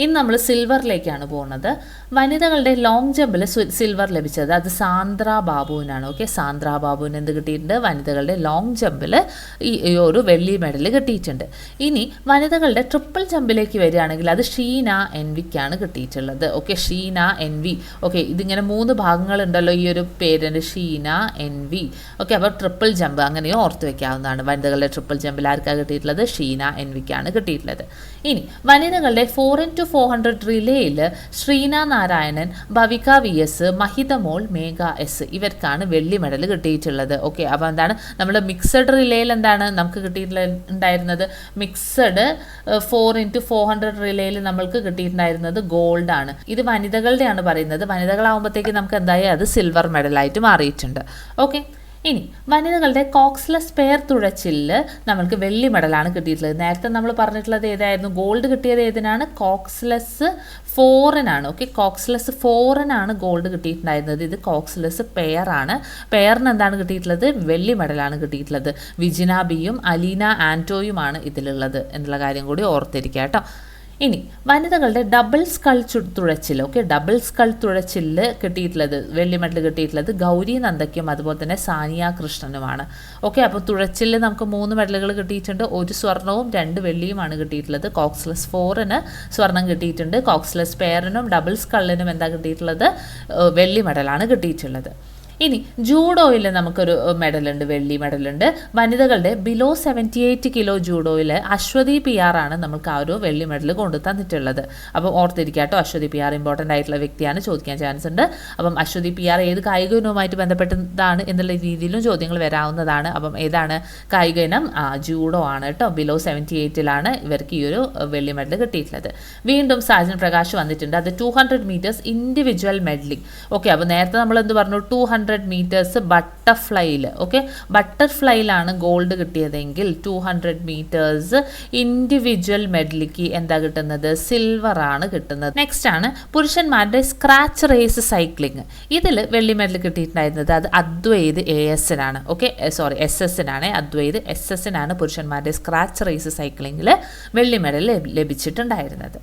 ഇന്ന് നമ്മൾ സിൽവറിലേക്കാണ് പോകുന്നത്. വനിതകളുടെ ലോങ് ജമ്പിൽ സിൽവർ ലഭിച്ചത്. അത് സാന്ദ്ര ബാബുവിനാണ്. ഓക്കെ സാന്ദ്ര ബാബുവിന് എന്ത് കിട്ടിയിട്ടുണ്ട്? വനിതകളുടെ ലോങ് ജമ്പിൽ ഈ ഒരു വെള്ളി മെഡൽ കിട്ടിയിട്ടുണ്ട്. ഇനി വനിതകളുടെ ട്രിപ്പിൾ ജമ്പിലേക്ക് വരികയാണെങ്കിൽ അത് ഷീന എൻ വിക്കാണ് കിട്ടിയിട്ടുള്ളത്. Okay Sheena N V okay ഇതിങ്ങനെ മൂന്ന് ഭാഗങ്ങളുണ്ടല്ലോ ഈ ഒരു പേരിന്റെ ഷീന എൻ വി ഓക്കെ അപ്പോൾ ട്രിപ്പിൾ ജമ്പ് അങ്ങനെയോ ഓർത്ത് വെക്കാവുന്നതാണ്. വനിതകളുടെ ട്രിപ്പിൾ ജമ്പിൽ ആർക്കാണ് കിട്ടിയിട്ടുള്ളത്? ഷീന എൻ വിക്കാണ് കിട്ടിയിട്ടുള്ളത്. ഇനി വനിതകളുടെ four in two four hundred റിലേയിൽ Sreena Narayanan Bhavika V S Mahithamol Megha S ഇവർക്കാണ് വെള്ളി മെഡൽ കിട്ടിയിട്ടുള്ളത്. ഓക്കെ അപ്പോൾ എന്താണ്? നമ്മൾ മിക്സഡ് റിലേയിൽ എന്താണ് നമുക്ക് കിട്ടിയിട്ടുള്ള ഉണ്ടായിരുന്നത്? Mixed four into four hundred റിലേയിൽ നമ്മൾക്ക് കിട്ടിയിട്ടുണ്ടായിരുന്നത് ഗോൾഡ് ആണ്. ഇത് വനിതകളുടെയാണ് പറയുന്നത്. വനിതകളാകുമ്പോഴത്തേക്ക് നമുക്ക് എന്തായാലും അത് സിൽവർ മെഡലായിട്ട് മാറിയിട്ടുണ്ട്. ഓക്കെ ഇനി വനിതകളുടെ കോക്സ്ലെസ് പെയർ തുഴച്ചിലിൽ നമ്മൾക്ക് വെള്ളി മെഡലാണ് കിട്ടിയിട്ടുള്ളത്. നേരത്തെ നമ്മൾ പറഞ്ഞിട്ടുള്ളത് ഏതായിരുന്നു? ഗോൾഡ് കിട്ടിയത് ഏതിനാണ്? കോക്സ്ലെസ് ഫോറിനാണ് ഓക്കെ കോക്സ്ലെസ് ഫോറിനാണ് ഗോൾഡ് കിട്ടിയിട്ടുണ്ടായിരുന്നത്. ഇത് കോക്സ്ലെസ് പെയർ ആണ്. പെയറിന് എന്താണ് കിട്ടിയിട്ടുള്ളത്? വെള്ളി മെഡലാണ് കിട്ടിയിട്ടുള്ളത്. വിജിന ബിയും അലീന ആന്റോയുമാണ് ഇതിലുള്ളത് എന്നുള്ള കാര്യം കൂടി ഓർത്തിരിക്കുക കേട്ടോ. ഇനി വനിതകളുടെ ഡബിൾ സ്കൾ തുഴച്ചിൽ ഓക്കെ ഡബിൾ സ്കൾ തുഴച്ചിലിൽ കിട്ടിയിട്ടുള്ളത് വെള്ളി മെഡൽ കിട്ടിയിട്ടുള്ളത് ഗൗരി നന്ദയ്ക്കും അതുപോലെ തന്നെ സാനിയ കൃഷ്ണനുമാണ്. ഓക്കെ അപ്പോൾ തുഴച്ചിലിൽ നമുക്ക് മൂന്ന് മെഡലുകൾ കിട്ടിയിട്ടുണ്ട്. ഒരു സ്വർണവും രണ്ട് വെള്ളിയുമാണ് കിട്ടിയിട്ടുള്ളത്. കോക്സ്ലെസ് ഫോറിന് സ്വർണം കിട്ടിയിട്ടുണ്ട്. കോക്സ്ലെസ് പെയറിനും ഡബിൾ സ്കളിനും എന്താ കിട്ടിയിട്ടുള്ളത്? വെള്ളി മെഡലാണ് കിട്ടിയിട്ടുള്ളത്. ഇനി ജൂഡോയിൽ നമുക്കൊരു മെഡലുണ്ട് വെള്ളി മെഡലുണ്ട് വനിതകളുടെ ബിലോ സെവന്റി എയ്റ്റ് കിലോ ജൂഡോയിൽ അശ്വതി പി ആണ് നമുക്ക് ആ ഒരു വെള്ളി മെഡൽ കൊണ്ടു തന്നിട്ടുള്ളത്. അപ്പം ഓർത്തിരിക്കുക കേട്ടോ അശ്വതി പി ആർ ഇമ്പോർട്ടന്റ് ആയിട്ടുള്ള വ്യക്തിയാണ് ചോദിക്കാൻ ചാൻസ് ഉണ്ട്. അപ്പം അശ്വതി പി ആർ ഏത് കായിക ഇനവുമായിട്ട് ബന്ധപ്പെട്ടതാണ് എന്നുള്ള രീതിയിലും ചോദ്യങ്ങൾ വരാവുന്നതാണ്. അപ്പം ഏതാണ് കായിക ഇനം? ആ ജൂഡോ ആണ് കേട്ടോ ബിലോ സെവന്റി എയ്റ്റിലാണ് ഇവർക്ക് ഈ ഒരു വെള്ളി മെഡൽ കിട്ടിയിട്ടുള്ളത്. വീണ്ടും സാജൻ പ്രകാശ് വന്നിട്ടുണ്ട്. അത് two hundred meters individual medley okay അപ്പോൾ നേരത്തെ നമ്മൾ എന്ത് പറഞ്ഞു? ടു ഹൺഡ്രഡ് മീറ്റേഴ്സ് ബട്ടർഫ്ലൈയിൽ ഓക്കെ ബട്ടർഫ്ലൈയിലാണ് ഗോൾഡ് കിട്ടിയതെങ്കിൽ ടു ഹൺഡ്രഡ് മീറ്റേഴ്സ് ഇൻഡിവിജ്വൽ മെഡലിക്ക് എന്താ കിട്ടുന്നത്? സിൽവർ ആണ് കിട്ടുന്നത്. നെക്സ്റ്റ് ആണ് പുരുഷന്മാരുടെ സ്ക്രാച്ച് റേസ് സൈക്ലിംഗ് ഇതിൽ വെള്ളി മെഡൽ കിട്ടിയിട്ടുണ്ടായിരുന്നത് അത് അദ്വൈത് എ എസിനാണ് ഓക്കെ സോറി എസ് എസിനാണ് അദ്വൈത് എസ് എസിനാണ് പുരുഷന്മാരുടെ സ്ക്രാച്ച് റേസ് സൈക്ലിങ്ങിൽ വെള്ളി മെഡൽ ലഭിച്ചിട്ടുണ്ടായിരുന്നത്.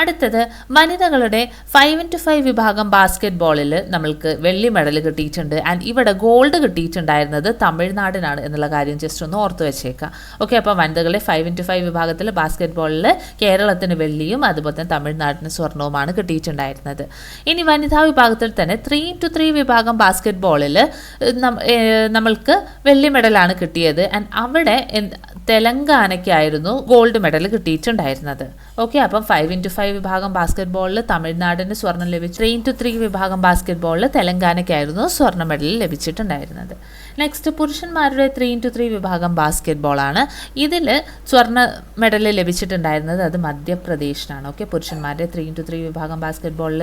അടുത്തത് വനിതകളുടെ ഫൈവ് ഇന്റു ഫൈവ് വിഭാഗം ബാസ്കറ്റ് ബോളിൽ നമ്മൾക്ക് വെള്ളി മെഡൽ കിട്ടിയിട്ടുണ്ട്. ആൻഡ് ഇവിടെ ഗോൾഡ് കിട്ടിയിട്ടുണ്ടായിരുന്നത് തമിഴ്നാടിനാണ് എന്നുള്ള കാര്യം ജസ്റ്റ് ഒന്ന് ഓർത്ത് വെച്ചേക്കാം. ഓക്കെ അപ്പോൾ വനിതകളെ ഫൈവ് ഇന്റു ഫൈവ് വിഭാഗത്തിൽ ബാസ്കറ്റ് ബോളിൽ കേരളത്തിന് വെള്ളിയും അതുപോലെ തന്നെ തമിഴ്നാടിന് സ്വർണവുമാണ് കിട്ടിയിട്ടുണ്ടായിരുന്നത്. ഇനി വനിതാ വിഭാഗത്തിൽ തന്നെ ത്രീ ഇന്റു ത്രീ വിഭാഗം ബാസ്കറ്റ് ബോളിൽ നമ്മൾക്ക് വെള്ളി മെഡലാണ് കിട്ടിയത്. ആൻഡ് അവിടെ തെലങ്കാനയ്ക്കായിരുന്നു ഗോൾഡ് മെഡൽ കിട്ടിയിട്ടുണ്ടായിരുന്നത്. ഓക്കെ അപ്പം ഫൈവ് ഇന്റു ഫൈവ് വിഭാഗം ബാസ്കറ്റ് ബോളിൽ തമിഴ്നാടിന് സ്വർണം ലഭിച്ചു. ത്രീ ഇന്റു ത്രീ വിഭാഗം ബാസ്കറ്റ് ബോളിൽ തെലങ്കാനയ്ക്കായിരുന്നു സ്വർണ മെഡൽ ലഭിച്ചിട്ടുണ്ടായിരുന്നത്. നെക്സ്റ്റ് പുരുഷന്മാരുടെ ത്രീ ഇന്റു ത്രീ വിഭാഗം ബാസ്കറ്റ് ബോളാണ് ഇതിൽ സ്വർണ മെഡൽ ലഭിച്ചിട്ടുണ്ടായിരുന്നത് അത് മധ്യപ്രദേശിനാണ്. ഓക്കെ പുരുഷന്മാരുടെ ത്രീ ഇന്റു ത്രീ വിഭാഗം ബാസ്കറ്റ് ബോളിൽ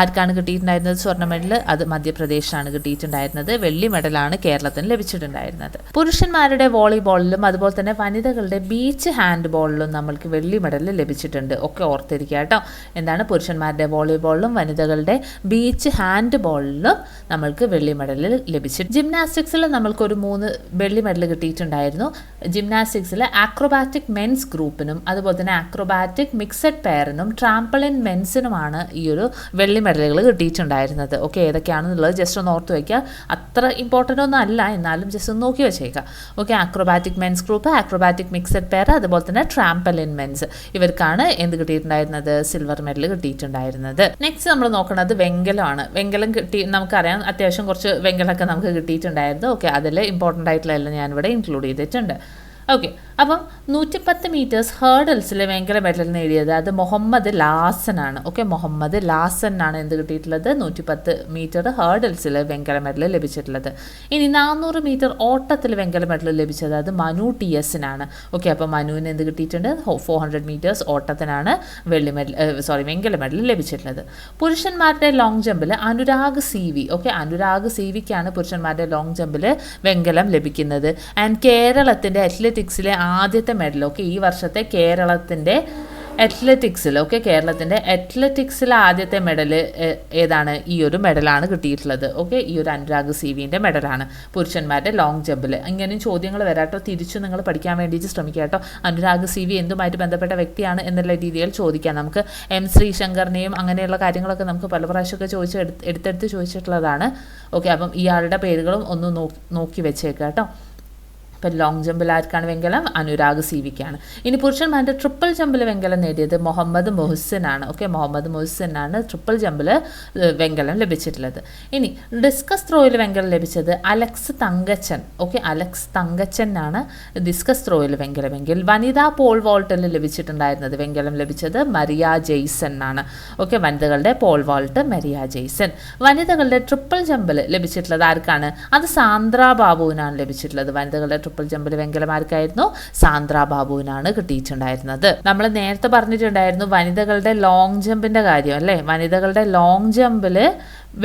ആർക്കാണ് കിട്ടിയിട്ടുണ്ടായിരുന്നത്? സ്വർണ മെഡൽ അത് മധ്യപ്രദേശാണ് കിട്ടിയിട്ടുണ്ടായിരുന്നത്. വെള്ളി മെഡലാണ് കേരളത്തിന് ലഭിച്ചിട്ടുണ്ടായിരുന്നത്. പുരുഷന്മാരുടെ വോളിബോളിലും അതുപോലെ തന്നെ വനിതകളുടെ ബീച്ച് ഹാൻഡ് ബോളിലും നമ്മൾക്ക് വെള്ളി മെഡൽ ലഭിച്ചിട്ടുണ്ട്. ഒക്കെ ഓർത്തിരിക്കുക കേട്ടോ. എന്താണ് പുരുഷന്മാരുടെ വോളിബോളിലും വനിതകളുടെ ബീച്ച് ഹാൻഡ് ബോളിലും നമ്മൾക്ക് വെള്ളി മെഡൽ ലഭിച്ചിട്ടുണ്ട് ജിംനാസ്റ്റിക്സിൽ നമ്മൾക്ക് ഒരു മൂന്ന് വെള്ളി മെഡൽ കിട്ടിയിട്ടുണ്ടായിരുന്നു. ജിംനാസ്റ്റിക്സിൽ ആക്രോബാറ്റിക് മെൻസ് ഗ്രൂപ്പിനും അതുപോലെ തന്നെ ആക്രോബാറ്റിക് മിക്സഡ് പെയറിനും ട്രാമ്പളിൻ മെൻസിനുമാണ് ഈ ഒരു വെള്ളി മെഡലുകൾ കിട്ടിയിട്ടുണ്ടായിരുന്നത്. ഓക്കെ ഏതൊക്കെയാണെന്നുള്ളത് ജസ്റ്റ് ഒന്ന് ഓർത്ത് വയ്ക്കുക. അത്ര ഇമ്പോർട്ടന്റ് ഒന്നും അല്ല. എന്നാലും ജസ്റ്റ് ഒന്ന് നോക്കി വെച്ചേക്കുക okay acrobatic men's group acrobatic mixed pair അതുപോലെ തന്നെ ട്രാംപലിൻ മെൻസ് ഇവർക്കാണ് എന്ത് കിട്ടിയിട്ടുണ്ടായിരുന്നത്? സിൽവർ മെഡൽ കിട്ടിയിട്ടുണ്ടായിരുന്നത്. നെക്സ്റ്റ് നമ്മൾ നോക്കുന്നത് വെങ്കലമാണ്. വെങ്കലം കിട്ടി നമുക്കറിയാം അത്യാവശ്യം കുറച്ച് വെങ്കലമൊക്കെ നമുക്ക് കിട്ടിയിട്ടുണ്ടായിരുന്നു. ഓക്കെ അതിൽ ഇമ്പോർട്ടന്റ് ആയിട്ടുള്ള എല്ലാം ഞാനിവിടെ ഇൻക്ലൂഡ് ചെയ്തിട്ടുണ്ട്. ഓക്കെ അപ്പം നൂറ്റിപ്പത്ത് മീറ്റേഴ്സ് ഹേർഡൽസിൽ വെങ്കല മെഡൽ നേടിയത് അത് മുഹമ്മദ് ലാസനാണ്. ഓക്കെ മുഹമ്മദ് ലാസനാണ് എന്ത് കിട്ടിയിട്ടുള്ളത്? നൂറ്റിപ്പത്ത് മീറ്റർ ഹേർഡൽസിൽ വെങ്കല മെഡൽ ലഭിച്ചിട്ടുള്ളത്. ഇനി നാനൂറ് മീറ്റർ ഓട്ടത്തിൽ വെങ്കല മെഡൽ ലഭിച്ചത് അത് മനു ടി എസിനാണ്. ഓക്കെ അപ്പോൾ മനുവിന് എന്ത് കിട്ടിയിട്ടുണ്ട്? ഫോർ ഹൺഡ്രഡ് മീറ്റേഴ്സ് ഓട്ടത്തിനാണ് വെള്ളി മെഡൽ സോറി വെങ്കല മെഡൽ ലഭിച്ചിട്ടുള്ളത്. പുരുഷന്മാരുടെ long ജമ്പിൽ Anurag C V. Okay Anurag C വിക്കാണ് പുരുഷന്മാരുടെ ലോങ് ജമ്പിൽ വെങ്കലം ലഭിക്കുന്നത്. ആൻഡ് കേരളത്തിന്റെ അത്ലറ്റിക്സിലെ ആദ്യത്തെ മെഡൽ ഓക്കെ ഈ വർഷത്തെ കേരളത്തിന്റെ അത്ലറ്റിക്സിൽ ഓക്കെ കേരളത്തിന്റെ അത്ലറ്റിക്സിൽ ആദ്യത്തെ മെഡൽ ഏതാണ്? ഈ ഒരു മെഡലാണ് കിട്ടിയിട്ടുള്ളത്. ഓക്കെ ഈ ഒരു അനുരാഗ് സി വിന്റെ മെഡലാണ് പുരുഷന്മാരുടെ ലോങ് ജമ്പിൽ ഇങ്ങനെയും ചോദ്യങ്ങൾ വരാട്ടോ. തിരിച്ചു നിങ്ങൾ പഠിക്കാൻ വേണ്ടിയിട്ട് ശ്രമിക്കുക കേട്ടോ. അനുരാഗ് സി വി എന്തുമായിട്ട് ബന്ധപ്പെട്ട വ്യക്തിയാണ് എന്നുള്ള രീതിയിൽ ചോദിക്കാം നമുക്ക്. എം ശ്രീശങ്കറിനെയും അങ്ങനെയുള്ള കാര്യങ്ങളൊക്കെ നമുക്ക് പല പ്രാവശ്യമൊക്കെ ചോദിച്ച് എടുത്ത് എടുത്തെടുത്ത് ചോദിച്ചിട്ടുള്ളതാണ്. ഓക്കെ അപ്പം ഇയാളുടെ പേരുകളും ഒന്ന് നോക്കി വെച്ചേക്കാം കേട്ടോ. ഇപ്പം ലോങ് ജമ്പിൽ ആർക്കാണ് വെങ്കലം? അനുരാഗ് സി വിക്കാണ് ഇനി പുരുഷന്മാരുടെ ട്രിപ്പിൾ ജമ്പിൽ വെങ്കലം നേടിയത് മുഹമ്മദ് മുഹസിനാണ് ഓക്കെ മുഹമ്മദ് മുഹസിനാണ് ട്രിപ്പിൾ ജമ്പിൽ വെങ്കലം ലഭിച്ചിട്ടുള്ളത്. ഇനി ഡിസ്കസ് ത്രോയിൽ വെങ്കലം ലഭിച്ചത് അലക്സ് തങ്കച്ചൻ. ഓക്കെ അലക്സ് തങ്കച്ചനാണ് ഡിസ്കസ് ത്രോയിൽ വെങ്കലമെങ്കിൽ. വനിതാ പോൾ വോൾട്ടിൽ ലഭിച്ചിട്ടുണ്ടായിരുന്നത് വെങ്കലം ലഭിച്ചത് മരിയ ജെയ്സൺ ആണ്. ഓക്കെ വനിതകളുടെ പോൾ വോൾട്ട് മരിയ ജെയ്സൺ. വനിതകളുടെ ട്രിപ്പിൾ ജമ്പിൽ ലഭിച്ചിട്ടുള്ളത് ആർക്കാണ്? അത് സാന്ദ്ര ബാബുവിനാണ് ലഭിച്ചിട്ടുള്ളത്. വനിതകളുടെ ട്രിപ്പിൾ ജമ്പിൽ വെങ്കലമാർക്കായിരുന്നു സാന്ദ്ര ബാബുവിനാണ് കിട്ടിയിട്ടുണ്ടായിരുന്നത് നമ്മൾ നേരത്തെ പറഞ്ഞിട്ടുണ്ടായിരുന്നു വനിതകളുടെ ലോങ് ജമ്പിന്റെ കാര്യം അല്ലേ? വനിതകളുടെ ലോങ് ജമ്പിൽ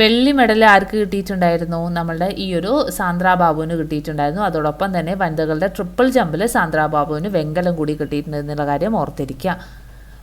വെള്ളി മെഡൽ ആർക്ക് കിട്ടിയിട്ടുണ്ടായിരുന്നു? നമ്മളുടെ ഈ ഒരു സാന്ദ്ര ബാബുവിന് കിട്ടിയിട്ടുണ്ടായിരുന്നു. അതോടൊപ്പം തന്നെ വനിതകളുടെ ട്രിപ്പിൾ ജമ്പിൽ സാന്ദ്ര ബാബുവിന് വെങ്കലം കൂടി കിട്ടിയിട്ടുണ്ടെന്നുള്ള കാര്യം ഓർത്തിരിക്കുക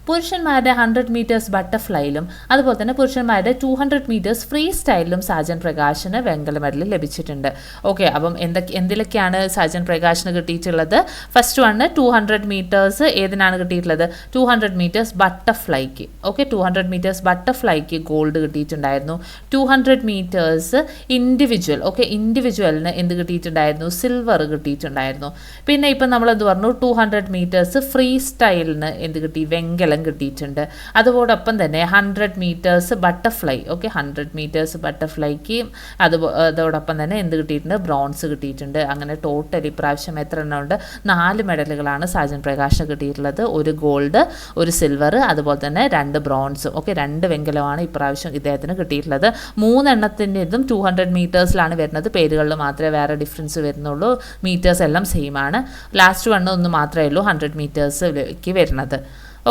പുരുഷന്മാരുടെ ഹൺഡ്രഡ് മീറ്റേഴ്സ് ബട്ടർഫ്ലൈയിലും അതുപോലെ തന്നെ പുരുഷന്മാരുടെ ടു ഹൺഡ്രഡ് മീറ്റേഴ്സ് ഫ്രീ സ്റ്റൈലിലും സാജൻ പ്രകാശിന് വെങ്കല മെഡൽ ലഭിച്ചിട്ടുണ്ട്. ഓക്കെ അപ്പം എന്തൊക്കെ എന്തിലൊക്കെയാണ് സാജൻ പ്രകാശിന് കിട്ടിയിട്ടുള്ളത്? First one two hundred metres ഏതിനാണ് കിട്ടിയിട്ടുള്ളത്? ടു ഹൺഡ്രഡ് മീറ്റേഴ്സ് ബട്ടർഫ്ലൈക്ക് ഓക്കെ ടു ഹൺഡ്രഡ് മീറ്റേഴ്സ് ബട്ടർഫ്ലൈക്ക് ഗോൾഡ് കിട്ടിയിട്ടുണ്ടായിരുന്നു. Two hundred metres individual okay ഇൻഡിവിജ്വലിന് എന്ത് കിട്ടിയിട്ടുണ്ടായിരുന്നു? സിൽവർ കിട്ടിയിട്ടുണ്ടായിരുന്നു. പിന്നെ ഇപ്പം നമ്മൾ എന്ത് പറഞ്ഞു? ടു ഹൺഡ്രഡ് മീറ്റേഴ്സ് ഫ്രീ സ്റ്റൈലിന് എന്ത് കിട്ടി? വെങ്കലം വെങ്കലം കിട്ടിയിട്ടുണ്ട്. അതോടൊപ്പം തന്നെ hundred meters butterfly okay hundred meters ബട്ടർഫ്ലൈക്ക് അത് അതോടൊപ്പം തന്നെ എന്ത് കിട്ടിയിട്ടുണ്ട്? ബ്രോൺസ് കിട്ടിയിട്ടുണ്ട്. അങ്ങനെ ടോട്ടൽ ഇപ്രാവശ്യം എത്ര എണ്ണം ഉണ്ട്? നാല് മെഡലുകളാണ് സാജൻ പ്രകാശ് കിട്ടിയിട്ടുള്ളത്. ഒരു ഗോൾഡ് ഒരു സിൽവർ അതുപോലെ തന്നെ രണ്ട് ബ്രോൺസും ഓക്കെ രണ്ട് വെങ്കലമാണ് ഇപ്രാവശ്യം ഇദ്ദേഹത്തിന് കിട്ടിയിട്ടുള്ളത്. മൂന്നെണ്ണത്തിന്റെ ഇതും ടു ഹൺഡ്രഡ് മീറ്റേഴ്സിലാണ് വരുന്നത്. പേരുകളിൽ മാത്രമേ വേറെ ഡിഫറൻസ് വരുന്നുള്ളൂ. മീറ്റേഴ്സ് എല്ലാം സെയിം ആണ്. ലാസ്റ്റ് വണ്ണം ഒന്ന് മാത്രമേ ഉള്ളൂ. ഹൺഡ്രഡ് മീറ്റേഴ്സിലേക്ക് വരുന്നത്.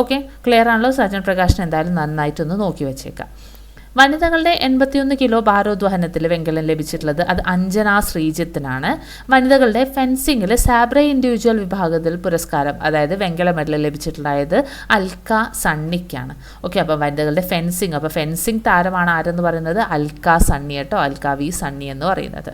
ഓക്കെ ക്ലിയർ ആണല്ലോ. സജൻ പ്രകാശിന് എന്തായാലും നന്നായിട്ടൊന്ന് നോക്കി വെച്ചേക്കാം. വനിതകളുടെ എൺപത്തിയൊന്ന് കിലോ ഭാരോദ്വഹനത്തിൽ വെങ്കലം ലഭിച്ചിട്ടുള്ളത് അത് അഞ്ജന ശ്രീജിത്തിനാണ്. വനിതകളുടെ ഫെൻസിങ്ങിൽ സാബ്ര ഇൻഡിവിജ്വൽ വിഭാഗത്തിൽ പുരസ്കാരം അതായത് വെങ്കല മെഡൽ ലഭിച്ചിട്ടുണ്ടായത് അൽക്ക സണ്ണിക്കാണ്. ഓക്കെ അപ്പോൾ വനിതകളുടെ ഫെൻസിങ് അപ്പോൾ ഫെൻസിങ് താരമാണ് ആരെന്ന് പറയുന്നത്? അൽക്ക സണ്ണി കേട്ടോ. അൽക്ക വി സണ്ണി എന്ന് പറയുന്നത്.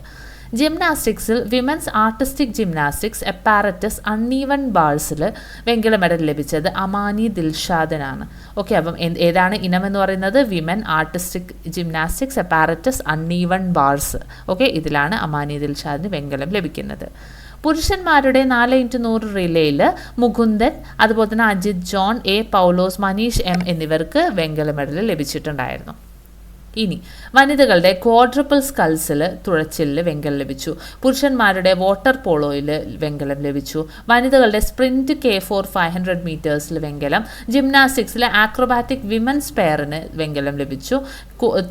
ജിംനാസ്റ്റിക്സിൽ women's artistic gymnastics apparatus uneven ബാൾസിൽ വെങ്കല മെഡൽ ലഭിച്ചത് അമാനി ദിൽഷാദിനാണ് ഓക്കെ അപ്പം ഏതാണ് ഇനം എന്ന് പറയുന്നത്? Women artistic gymnastics apparatus uneven bars okay ഇതിലാണ് അമാനി ദിൽഷാദിന് വെങ്കലം ലഭിക്കുന്നത്. പുരുഷന്മാരുടെ നാല് ഇന്റു നൂറ് റിലേയിൽ മുകുന്ദൻ അതുപോലെ തന്നെ Ajith John A. Paulose Manish M. എന്നിവർക്ക് വെങ്കല മെഡൽ ലഭിച്ചിട്ടുണ്ടായിരുന്നു. ഇനി വനിതകളുടെ ക്വാഡ്രപ്പിൾ സ്കൾസിൽ തുഴച്ചിലിൽ വെങ്കലം ലഭിച്ചു. പുരുഷന്മാരുടെ വാട്ടർ പോളോയിൽ വെങ്കലം ലഭിച്ചു. വനിതകളുടെ sprint K four five hundred മീറ്റേഴ്സിൽ വെങ്കലം. ജിംനാസ്റ്റിക്സിലെ ആക്രോബാറ്റിക് വിമൻസ് പെയറിന് വെങ്കലം ലഭിച്ചു.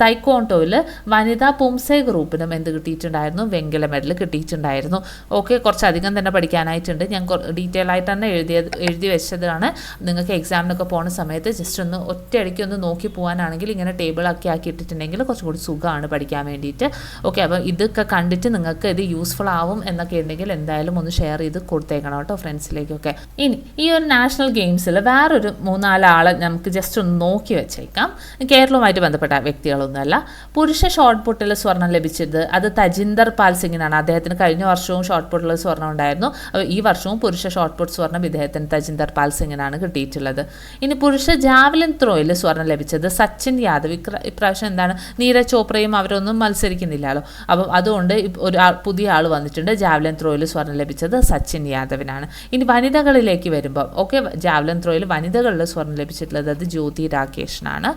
തൈക്കോണ്ടോയിൽ വനിതാ പുംസെ ഗ്രൂപ്പിനും എന്ത് കിട്ടിയിട്ടുണ്ടായിരുന്നു? വെങ്കല മെഡൽ കിട്ടിയിട്ടുണ്ടായിരുന്നു. ഓക്കെ കുറച്ചധികം തന്നെ പഠിക്കാനായിട്ടുണ്ട്. ഞാൻ ഡീറ്റെയിൽ ആയിട്ട് തന്നെ എഴുതിയത് എഴുതി വെച്ചതാണ്. നിങ്ങൾക്ക് എക്സാമിനൊക്കെ പോകുന്ന സമയത്ത് ജസ്റ്റ് ഒന്ന് ഒറ്റയടിക്ക് ഒന്ന് നോക്കി പോകാനാണെങ്കിൽ ഇങ്ങനെ ടേബിളാക്കി ആക്കിയിട്ട് ചെയ്തിട്ടുണ്ടെങ്കിൽ കുറച്ചും കൂടി സുഖമാണ് പഠിക്കാൻ വേണ്ടിയിട്ട്. ഓക്കെ അപ്പോൾ ഇതൊക്കെ കണ്ടിട്ട് നിങ്ങൾക്ക് ഇത് യൂസ്ഫുൾ ആവും എന്നൊക്കെ ഉണ്ടെങ്കിൽ എന്തായാലും ഒന്ന് ഷെയർ ചെയ്ത് കൊടുത്തേക്കണം കേട്ടോ ഫ്രണ്ട്സിലേക്കൊക്കെ ഇനി ഈ ഒരു നാഷണൽ ഗെയിംസിൽ വേറൊരു മൂന്നാലാളെ നമുക്ക് ജസ്റ്റ് ഒന്ന് നോക്കി വെച്ചേക്കാം. കേരളവുമായിട്ട് ബന്ധപ്പെട്ട വ്യക്തികളൊന്നുമല്ല. പുരുഷ ഷോർട്ട് പുട്ടിൽ സ്വർണം ലഭിച്ചത് അത് തജിന്ദർ പാൽ സിംഗിനാണ്. അദ്ദേഹത്തിന് കഴിഞ്ഞ വർഷവും ഷോർട്ട് പുട്ടിൽ സ്വർണം ഉണ്ടായിരുന്നു. അപ്പോൾ ഈ വർഷവും പുരുഷ ഷോർട്ട് പുട്ട് സ്വർണം ഇദ്ദേഹത്തിന് തജിന്ദർ പാൽ സിംഗിനാണ് കിട്ടിയിട്ടുള്ളത്. ഇനി പുരുഷ ജാവലിൻ ത്രോയിൽ സ്വർണം ലഭിച്ചത് സച്ചിൻ യാദവ്. ഇപ്രാവശ്യം എന്താണ്? നീരജ് ചോപ്രയും അവരൊന്നും മത്സരിക്കുന്നില്ലല്ലോ. അപ്പം അതുകൊണ്ട് ഒരു പുതിയ ആൾ വന്നിട്ടുണ്ട്. ജാവലിൻ ത്രോയിൽ സ്വർണം ലഭിച്ചത് സച്ചിൻ യാദവിനാണ്. ഇനി വനിതകളിലേക്ക് വരുമ്പോൾ ഓക്കെ ജാവലിൻ ത്രോയിൽ വനിതകളിൽ സ്വർണം ലഭിച്ചിട്ടുള്ളത് അത് ജ്യോതി രാകേഷിനാണ്.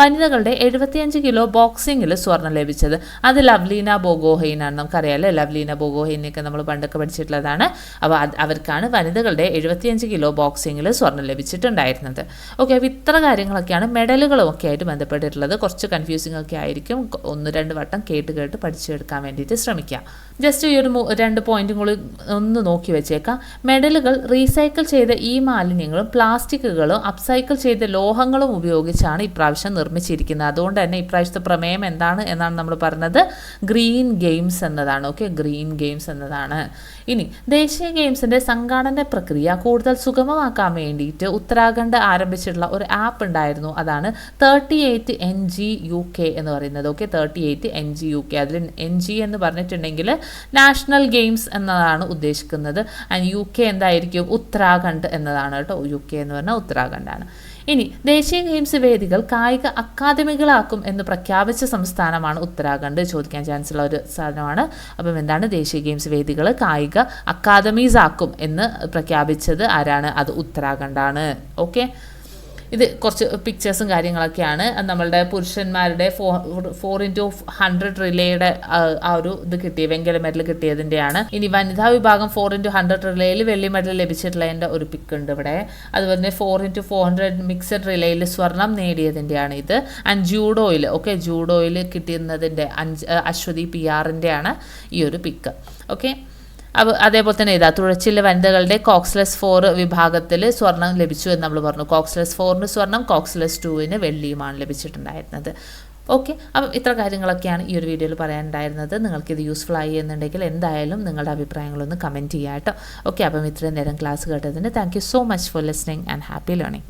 വനിതകളുടെ എഴുപത്തിയഞ്ച് കിലോ ബോക്സിങ്ങിൽ സ്വർണം ലഭിച്ചത് അത് ലവ്ലീന ബോഗോഹൈനാണ്. നമുക്കറിയാമല്ലോ ലവ്ലീന ബോഗോഹൈനൊക്കെ നമ്മൾ പണ്ടൊക്കെ പഠിച്ചിട്ടുള്ളതാണ്. അപ്പോൾ അവർക്കാണ് വനിതകളുടെ എഴുപത്തിയഞ്ച് കിലോ ബോക്സിങ്ങിൽ സ്വർണം ലഭിച്ചിട്ടുണ്ടായിരുന്നത്. ഓക്കെ അപ്പോൾ ഇത്ര കാര്യങ്ങളൊക്കെയാണ് മെഡലുകളും ഒക്കെ ആയിട്ട് ബന്ധപ്പെട്ടിട്ടുള്ളത്. കുറച്ച് കൺഫ്യൂസിംഗ് ഒക്കെ ആയിരിക്കും. ഒന്ന് രണ്ട് വട്ടം കേട്ട് കേട്ട് പഠിച്ചെടുക്കാൻ വേണ്ടിയിട്ട് ശ്രമിക്കുക ജസ്റ്റ് ഈ ഒരു രണ്ട് പോയിന്റും കൂടി ഒന്ന് നോക്കി വെച്ചേക്കാം. മെഡലുകൾ റീസൈക്കിൾ ചെയ്ത ഈ മാലിന്യങ്ങളും പ്ലാസ്റ്റിക്കുകളും അപ്സൈക്കിൾ ചെയ്ത ലോഹങ്ങളും ഉപയോഗിച്ചാണ് ഇപ്രാവശ്യം നിർമ്മിച്ചിരിക്കുന്നത്. അതുകൊണ്ട് തന്നെ ഇപ്രാവശ്യത്തെ പ്രമേയം എന്താണ് എന്നാണ് നമ്മൾ പറഞ്ഞത്. ഗ്രീൻ ഗെയിംസ് എന്നതാണ്. ഓക്കെ ഗ്രീൻ ഗെയിംസ് എന്നതാണ്. ഇനി ദേശീയ ഗെയിംസിന്റെ സംഘാടന പ്രക്രിയ കൂടുതൽ സുഗമമാക്കാൻ വേണ്ടിയിട്ട് ഉത്തരാഖണ്ഡ് ആരംഭിച്ചിട്ടുള്ള ഒരു ആപ്പ് ഉണ്ടായിരുന്നു. അതാണ് thirty eight N G U K എന്ന് പറയുന്നത്. Okay thirty eight N G U K അതിൽ എൻ ജി എന്ന് പറഞ്ഞിട്ടുണ്ടെങ്കിൽ നാഷണൽ ഗെയിംസ് എന്നതാണ് ഉദ്ദേശിക്കുന്നത്. ആൻഡ് യു കെ എന്തായിരിക്കും? ഉത്തരാഖണ്ഡ് എന്നതാണ് കേട്ടോ. യു കെ എന്ന് പറഞ്ഞാൽ ഉത്തരാഖണ്ഡാണ്. ഇനി ദേശീയ ഗെയിംസ് വേദികൾ കായിക അക്കാദമികളാക്കും എന്ന് പ്രഖ്യാപിച്ച സംസ്ഥാനമാണ് ഉത്തരാഖണ്ഡ്. ചോദിക്കാൻ ചാൻസ് ഉള്ള ഒരു സാധനമാണ് അപ്പം എന്താണ് ദേശീയ ഗെയിംസ് വേദികൾ കായിക അക്കാദമീസ് ആക്കും എന്ന് പ്രഖ്യാപിച്ചത് ആരാണ്? അത് ഉത്തരാഖണ്ഡാണ്. ഓക്കെ ഇത് കുറച്ച് പിക്ചേഴ്സും കാര്യങ്ങളൊക്കെയാണ്. നമ്മളുടെ പുരുഷന്മാരുടെ ഫോർ ഫോർ ഇന്റു ഹൺഡ്രഡ് റിലേയുടെ ആ ഒരു ഇത് കിട്ടിയ വെങ്കല മെഡൽ കിട്ടിയതിന്റെയാണ് ഇനി വനിതാ വിഭാഗം ഫോർ ഇന്റു ഹൺഡ്രഡ് റിലേയിൽ വെള്ളി മെഡൽ ലഭിച്ചിട്ടുള്ളതിന്റെ ഒരു പിക്ക് ഉണ്ട് ഇവിടെ. അതുപോലെ തന്നെ four into four hundred mixed റിലേയിൽ സ്വർണം നേടിയതിന്റെയാണ് ഇത്. ആൻഡ് ജൂഡോയിൽ ഓക്കെ ജൂഡോയിൽ കിട്ടുന്നതിന്റെ അഞ്ച് അശ്വതി പി ആറിന്റെയാണ് ഈ ഒരു പിക്ക് ഓക്കെ അതേപോലെ തന്നെ ഇതാ തുഴച്ചിലെ വനിതകളുടെ കോക്സ്ലെസ് ഫോർ വിഭാഗത്തിൽ സ്വർണം ലഭിച്ചു എന്ന് നമ്മൾ പറഞ്ഞു. കോക്സ്ലെസ് ഫോറിന് സ്വർണം കോക്സ്ലെസ് ടുവിന് വെള്ളിയുമാണ് ലഭിച്ചിട്ടുണ്ടായിരുന്നത്. ഓക്കെ അപ്പം ഇത്ര കാര്യങ്ങളൊക്കെയാണ് ഈ ഒരു വീഡിയോയിൽ പറയാനുണ്ടായിരുന്നത്. നിങ്ങൾക്കിത് യൂസ്ഫുൾ ആയി എന്നുണ്ടെങ്കിൽ എന്തായാലും നിങ്ങളുടെ അഭിപ്രായങ്ങളൊന്ന് കമന്റ് ചെയ്യാം കേട്ടോ. ഓക്കെ അപ്പം ഇത്രയും നേരം ക്ലാസ് കേട്ടതിന് thank so much for listening and happy learning.